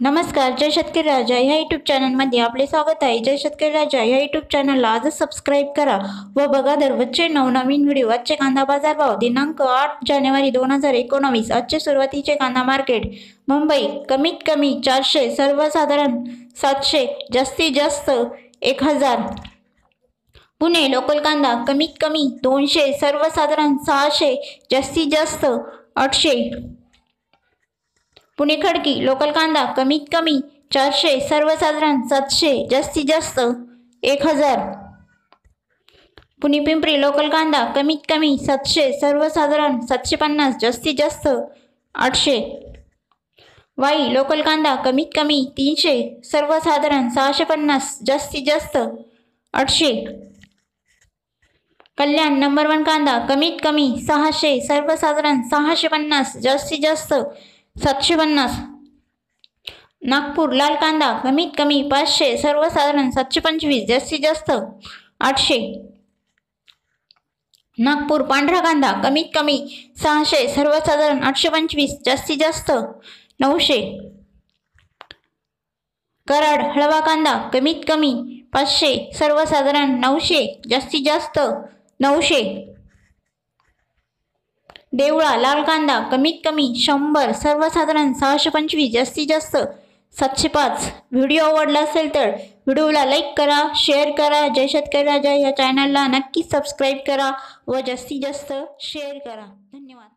नमस्कार जय शेतकरी राजा. ह्या यूट्यूब चॅनलमध्ये आपले स्वागत आहे. जय शेतकरी राजा. ह्या यूट्यूब चॅनलला आजच सबस्क्राईब करा व बघा दररोजचे नवनवीन व्हिडिओ आजचे कांदा बाजार भाव दिनांक आठ जानेवारी दोन हजार एकोणावीस. आजचे सुरुवातीचे कांदा मार्केट मुंबई कमीत कमी चारशे सर्वसाधारण सातशे जास्तीत जास्त एक हजार. पुणे लोकल कांदा कमीत कमी दोनशे सर्वसाधारण सहाशे जास्तीत जास्त आठशे. पुणे खडकी, लोकल कांदा, कमीत कमी चारशे, सर्वसाधारण सातशे, जास्तीत जास्त एक हज़ार. पुणे पिंपरी, लोकल कांदा, कमीत कमी सातशे, सर्वसाधारण सातशे पन्नास, जास्तीत जास्त आठशे. वाई, लोकल कांदा, कमीत कमी तीनशे, सर्वसाधारण सहाशे पन्नास, जास्तीत जास्त आठशे. कल्याण, नंबर वन कांदा, कमीत कमी सहाशे, सर्वसाधारण सहाशे पन्नास, जास्तीत जास्त सातशे पन्नास नागपूर लाल कांदा कमीत कमी पाचशे सर्वसाधारण सातशे पंचवीस जास्तीत जास्त आठशे. नागपूर पांढरा कांदा कमीत कमी सहाशे सर्वसाधारण आठशे पंचवीस जास्तीत जास्त नऊशे. कराड हळवा कांदा कमीत कमी पाचशे सर्वसाधारण नऊशे जास्तीत जास्त नऊशे. देवळा लाल कांदा कमीत कमी शंभर सर्वसाधारण सहाशे पंचवीस जास्तीत जास्त सातशे पाच. व्हिडिओ आवडला असेल तर व्हिडिओला लाईक करा शेअर करा. जय शेतकरी राजा या चॅनलला नक्की सबस्क्राईब करा व जास्तीत जास्त शेअर करा. धन्यवाद.